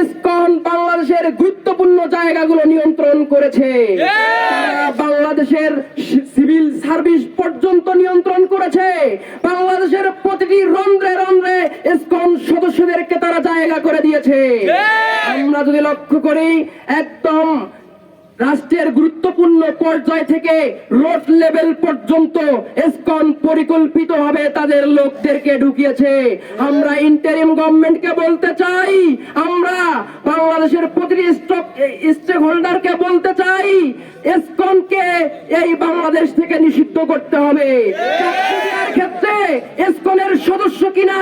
ISKCON বাংলাদেশের গুরুত্বপূর্ণ জায়গাগুলো নিয়ন্ত্রণ করেছে। বাংলাদেশের সিভিল সার্ভিস পর্যন্ত নিয়ন্ত্রণ করেছে। বাংলাদেশের প্রতিটি রন্ধ্রে রন্ধ্রে ইসকন সদস্যদেরকে তারা জায়গা করে দিয়েছে। আমরা যদি লক্ষ্য করি একদম রাষ্ট্রের গুরুত্বপূর্ণ পর্যায় থেকে রোড লেভেল পর্যন্ত এসকন পরিকল্পিতভাবে তাদের লোকদেরকে ঢুকিয়েছে। আমরা ইন্টারিম গভর্নমেন্টকে বলতে চাই, আমরা বাংলাদেশের প্রতিটি স্টেক হোল্ডারকে বলতে চাই, এসকনকে এই বাংলাদেশ থেকে নিষিদ্ধ করতে হবে। ক্ষেত্রে এসকনের সদস্য কিনা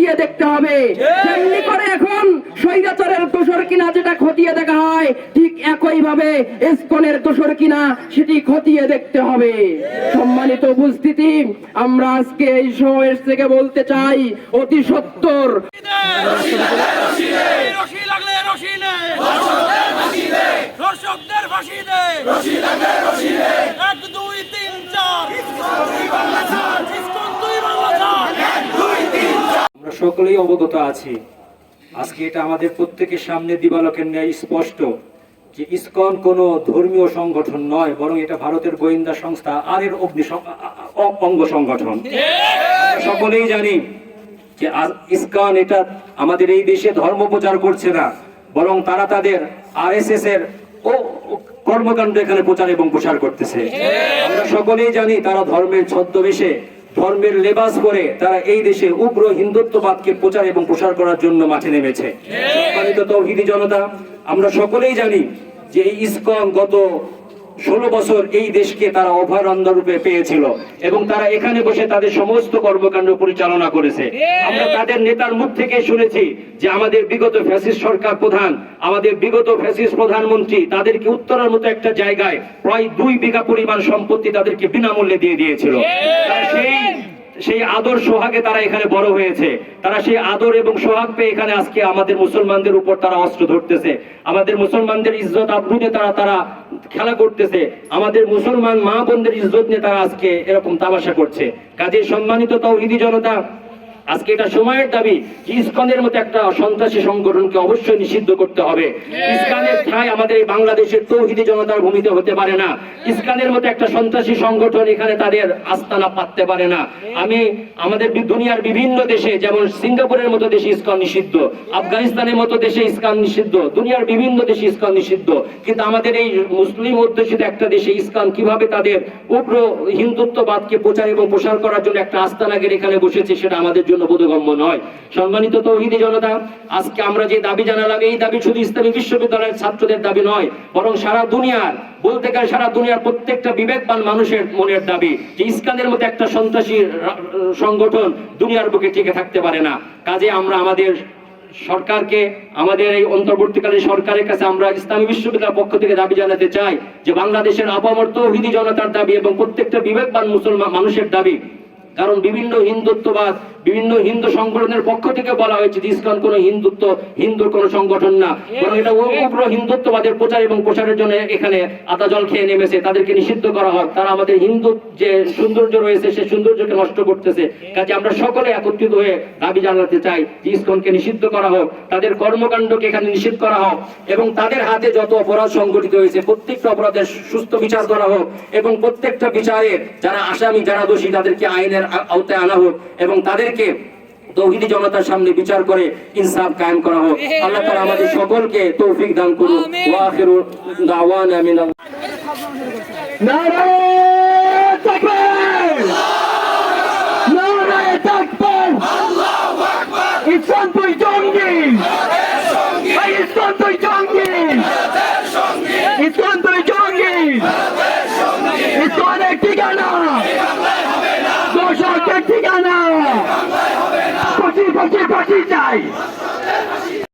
খতিয়ে দেখতে হবে। তেমনি করে এখন স্বৈরাচারের দোষর কিনা যেটা খতিয়ে দেখা হয় ঠিক একই ভাবে এসকনের দোষর কিনা সেটি খতিয়ে দেখতে হবে। সম্মানিত উপস্থিতি আমরা আজকে এই সমাবেশ থেকে বলতে চাই অতি সত্তর। এক দুই তিন চার ইসকন দুই বাংলা ছাড় আমরা সকলেই অবগত আছি। আজকে এটা আমাদের প্রত্যেকের সামনে দিবালকের ন্যায় স্পষ্ট যে ইসকন কোনো ধর্মীয় সংগঠন নয়, বরং এটা ভারতের গোয়েন্দা সংস্থা আর এর অগ্নি অঙ্গ সংগঠন। সকলেই জানি যে ইসকন এটা আমাদের এই দেশে ধর্ম প্রচার করছে না, বরং তারা তাদের আরএসএস এর ও কর্মকাণ্ড এখানে প্রচার এবং প্রসার করতেছে। আমরা সকলেই জানি তারা ধর্মের ছদ্মবেশে ধর্মের লেবাস পরে তারা এই দেশে উগ্র হিন্দুত্ববাদকে প্রচার এবং প্রসার করার জন্য মাঠে নেমেছে। সম্মানিত তৌহিদি জনতা আমরা সকলেই জানি যে এই ইসকন গত ষোলো বছর এই দেশকে তারা অভয়ারণ্য রূপে পেয়েছিল এবং তারা এখানে বসে তাদের সমস্ত কর্মকাণ্ড পরিচালনা করেছে। আমরা তাদের নেতার মুখ থেকে শুনেছি যে আমাদের বিগত ফ্যাসিস্ট সরকার প্রধান আমাদের বিগত ফ্যাসিস্ট প্রধানমন্ত্রী তাদেরকে উত্তরার মতো একটা জায়গায় প্রায় দুই বিঘা পরিমাণ সম্পত্তি তাদেরকে বিনামূল্যে দিয়ে দিয়েছিল। সেই সেই আদর সোহাগে তারা এখানে বড় হয়েছে। তারা সেই আদর এবং সোহাগ পেয়ে এখানে আজকে আমাদের মুসলমানদের উপর তারা অস্ত্র ধরতেছে। আমাদের মুসলমানদের ইজ্জত আব্রু নিয়ে তারা তারা খেলা করতেছে। আমাদের মুসলমান মা বোনদের ইজ্জত নিয়ে তারা আজকে এরকম তামাশা করছে। কাজে সম্মানিত তৌহিদি জনতা আজকে এটা সময়ের দাবি যে ইসকনের মতো একটা সন্ত্রাসী সংগঠনকে অবশ্যই নিষিদ্ধ করতে হবে। ইসকানের ঠাই আমাদের এই বাংলাদেশের তৌহিদি জনতার ভূমিতে হতে পারে না। ইসকানের মতো একটা সন্ত্রাসী সংগঠন এখানে তাদের আস্তানা পাততে পারে না। আমি আমাদের দুনিয়ার বিভিন্ন দেশে যেমন সিঙ্গাপুরের মতো দেশে ইসকন নিষিদ্ধ আফগানিস্তানের মতো দেশে ইসকন নিষিদ্ধ দুনিয়ার বিভিন্ন দেশে ইসকন নিষিদ্ধ। কিন্তু আমাদের এই মুসলিম অধ্যুষিত একটা দেশে ইসকন কীভাবে তাদের উগ্র হিন্দুত্ববাদকে প্রচার এবং প্রসার করার জন্য একটা আস্তানাগের এখানে বসেছে সেটা আমাদের জন্য বোধগম্য নয়। সম্মানিত তৌহিদি জনতা, আজকে আমরা যে দাবি জানালাম, এই দাবি শুধু ইসলামী বিশ্ববিদ্যালয়ের ছাত্রদের দাবি নয়, বরং সারা দুনিয়ার, বলতে গেলে সারা দুনিয়ার প্রত্যেকটা বিবেকবান মানুষের মনের দাবি যে ইসকানের মতো একটা সন্ত্রাসী সংগঠন দুনিয়ার বুকে টিকে থাকতে পারে না। কাজে আমরা আমাদের সরকারকে, আমাদের এই অন্তর্বর্তীকালীন সরকারের কাছে আমরা ইসলামী বিশ্ববিদ্যালয়ের পক্ষ থেকে দাবি জানাতে চাই যে বাংলাদেশের আপামর তৌহিদি জনতার দাবি এবং প্রত্যেকটা বিবেকবান মুসলমান মানুষের দাবি কারণ বিভিন্ন হিন্দুত্ববাদ বিভিন্ন হিন্দু সংগঠনের পক্ষ থেকে বলা হয়েছে ইসলাম কোনো হিন্দুত্ব হিন্দুর কোনো সংগঠন না। বরং এটা উগ্র হিন্দুত্ববাদের প্রচার এবং প্রসারের জন্য এখানে আদা জল খেয়ে নেমেছে তাদেরকে নিষিদ্ধ করা হোক তারা আমাদের হিন্দু যে সৌন্দর্য রয়েছে সে সৌন্দর্যকে নষ্ট করতেছে। কাজে আমরা সকলে একত্রিত হয়ে দাবি জানাতে চাই যে ইসকনকে নিষিদ্ধ করা হোক তাদের কর্মকাণ্ডকে এখানে নিষিদ্ধ করা হোক এবং তাদের হাতে যত অপরাধ সংগঠিত হয়েছে প্রত্যেকটা অপরাধের সুস্থ বিচার করা হোক এবং প্রত্যেকটা বিচারে যারা আসামি যারা দোষী তাদেরকে আইনের আওতায় আনা হোক এবং তাদেরকে তৌহিদি জনতার সামনে বিচার করে ইনসাফ কায়েম করা হোক। আল্লাহ তাআলা আমাদের সকলকে তৌফিক দান করুন ওয়া আখিরু দাওয়ানা মিনাল নারায়ণ তাকবীর! নারায়ণ তাকবীর! ইসলাম তুই জঙ্গি! এই জঙ্গি! ইসলাম ফাঁসি ফাঁসি চাই